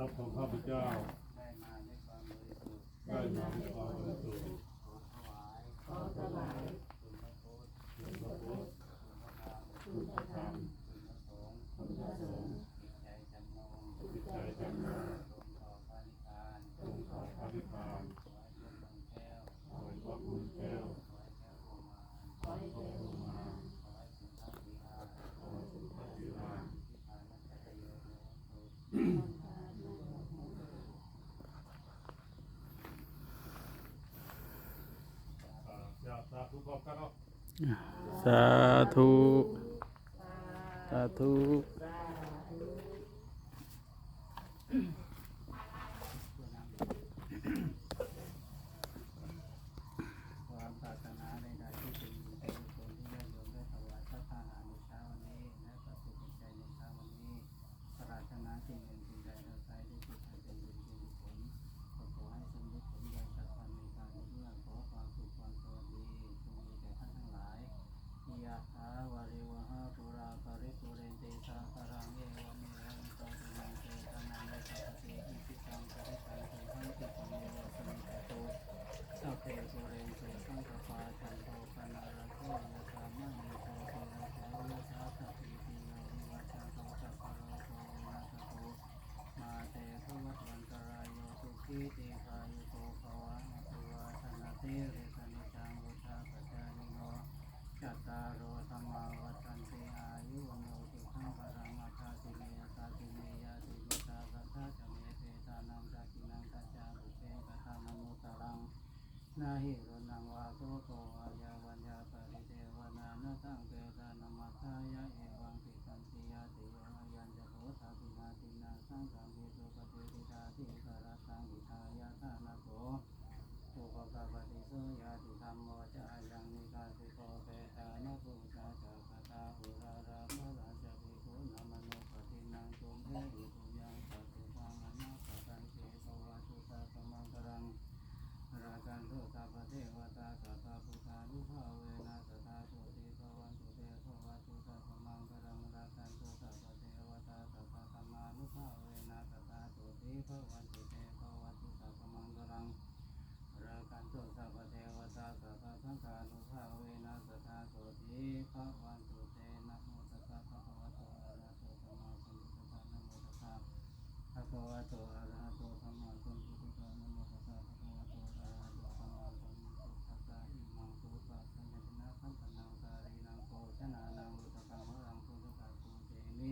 ทรัพย์ของข้าพเจ้าได้มาด้วยความบริสุทธิ์ ได้มาด้วยความบริสุทธิ์ ขอถวาย ขอถวาย คุณพระพุทธ คุณพระพุทธ คุณพระธรรม คุณพระธรรม คุณพระสงฆ์ คุณพระสงฆ์ จิตใจจำนง จิตใจจำนง ลงต่อพระนิพพาน ลงต่อพระนิพพาน ขอให้พระคุณแก้ว ขอให้พระคุณแก้ว ขอให้แก้วกุมาร ขอให้พระกุมาร ขอให้คุณพระศรีอา ขอให้คุณพระศรีอาน ที่ผ่านมาแต่โยมโยม อ่าอยากสา ธุพร้อมกันเนาะสาธุสาธุ ความปรารถนาใดๆที่เป็นบุญเป็นกุศลที่ญาติโยมได้ถวายพระทหารในเช้าวันนี้และประสบผลใจในเช้าวันนี้ปรารถนาสิ่งหนึ่งสิ่งใดเราใช้ได้จิตให้เป็นบุญเป็นกุศลขอขอให้สำเร็จผลใดสักวันในการเรื่องขอความสุขความสวัสดีจงมีแก่ท่านทั้งหลายยะถาวาริวหาปุราปริปุเรนติสาคารังเอวเมรังตตินังเตตานังเวสัพพิอิติตังปริตังตุหังติปัญโยสมิจโต สัพเพปุเรนตุสังกปาจันโทปนาระโคยะธามะนิโตติระโสยะธาสัพพิติโยวิวัชชันโตสัพพะโรโควินาศโตมาเตภวัตวันตรายโยสุขีติคายุโกภวะมะตุวาธนาเตเรสนิจังวุฒาปัจจานิโนจัตตารโอธรรมาวัฏันติอายุวโนสุขังปรังอัฏฐาติเมยตาติเมยาติวิตาสัทธาจะเมเตตานังจักินังกัจจาบุเพกตานมุตตรัง นาหิรนัง วะโตโกวายาวัญญาปริเทวนานะตังเตตานามัสายะเอวังติสันติยาติโยอายัญจะโหทาปินาตินาสังฆังเวสุปฏิทิตาติสารตังวิทายาทานาโกโสุปกปฏิโสยาติธรรมโมจายังนิกาสิโกเปตานะปุจาจักตาอุราราภราชภิกขุนามโนปฏินังตุมเอหิปุยังสัตตุปังอนาคตันเตภวะตุตาสมังกรัง รากันโตตาปเทวตาสัพพะพุทธานุภาเวนะสตาโสติภวันตุเตภวตุสัพพมังคลังรากันโตตาปเทวตาสัพพะธรรมานุภาเวนะสตาโสติภวันตุเตภวตุสัพพมังคลังรากันโตตาปเทวตา สังฆานุภาเวนะสตาโสติภะวันตุเตนะโมตัสสะภะคะวะโตอะระหะโตสัมมาสัมพุทธัสสะนะโมตัสสะภะคะวะโตอะระหะโตสัมมาสัมพุทธัสสะนะโมตัสสะภะคะวะโตอะระหะโตสัมมาสัมพุทธัสสะอิมังตุปะสัญญาณสัมปันนังสารีนังโภชนานังอุตตังวรังพุทธะภูเตมิ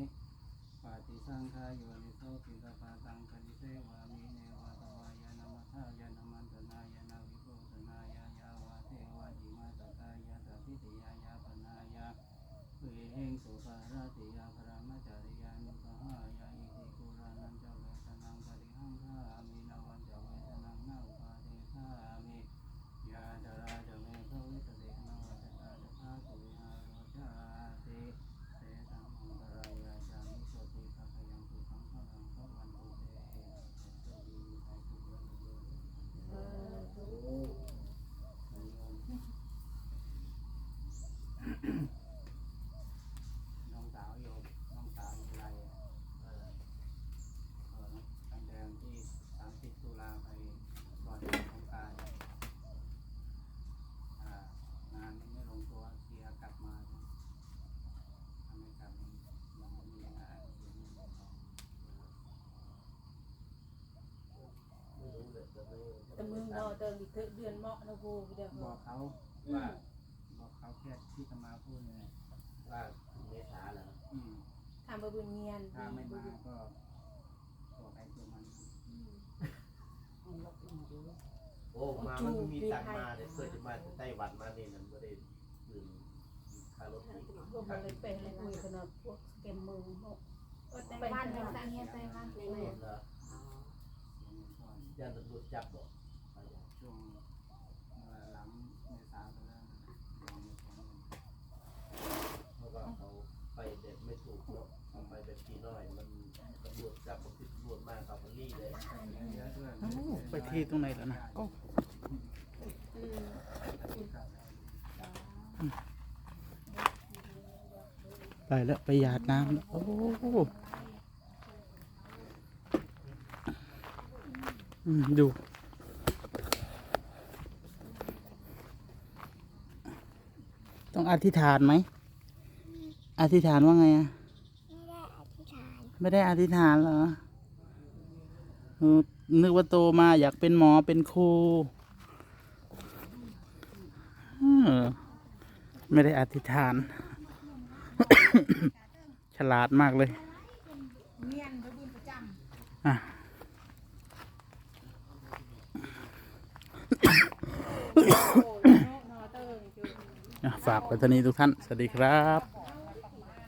ปาติสังขายโยนิโสปิตปาตังคดิเสวามิเนวะตวายานามัทายานามันตนายานาวิโภตนายายาวะเทวะจิมาตตายาตติติยายาปนายา เวเฮงสุภาราติยาพระมจริยานุสหายาอิติกุรานันจะเวทนังปริหังคามินาวันจะเวทนังนาอุปาเทธามิยาจาราจะเมฆวิตเดนวัจตาจะพาตุวิหารวจาติเตตังมังกรายาจามิโสติภะคยังตุสังฆังพระวันตุเตเตดีไทยทุกวันโยน้องสาวโยมน้องสาวอยู่ไรเออเออตั้งแต่วันที่สามสิบตุลาไปก่อนของกรารอ่างานมันไม่ลงตัวเสียกลับมาทำให้กลับยังไม่มีงานยังไม่มีของ แต่มึงเนาะเดินอีกเดือนเหมาะนะกูเดี๋ยวบอกเขาว่าบอกเขาแค่ที่จะมาพูดเลยว่าถึงเมษาแล้วอืมทำบะบุญเงียนถ้าไม่มาก็ตัวใครตัวมันโอ้มามันมีตังค์มาเนี่ยเพื่อจะมาไต้หวันมาเนี่ยมันไม่ได้ดื่มค่ารถอีกพวกมันเลยเป็นเลยคุยขนาดพวกเกมมือพวกไปบ้านเราตั้งเงี้ยไปบ้านเลยเหรอเสียเงินก่อนย่านตำรวจจับบอกไปอะ ช่วงเอ่อหลังเมษาไปแล้วนะเดี๋ยวมีของเงินเพราะว่าเขาไปแบบไม่ถูกเนาะเขาไปแบบพี่น้อย มันตำรวจจับมันติดตำรวจมาเขามันรีเลยเยอะด้วยโอ้ไปที่ตรงไหนแล้วนะโอ้ไปแล้วไปหยาดน้ำแล้วโอ้อืมดู ต้องอธิษฐานไหม อธิษฐานว่าไงอะไม่ได้อธิษฐาน ไม่ได้อธิษฐานเหรอเออนึกว่าโตมาอยากเป็นหมอเป็นครูเออไม่ได้อธิษฐาน ฉลาดมากเลย เมียนไปบุญประจ อะำโอ้ยเนาะเนาะเติงจุ อะ ฝากไว้เท่านี้ทุกท่าน สวัสดีครับ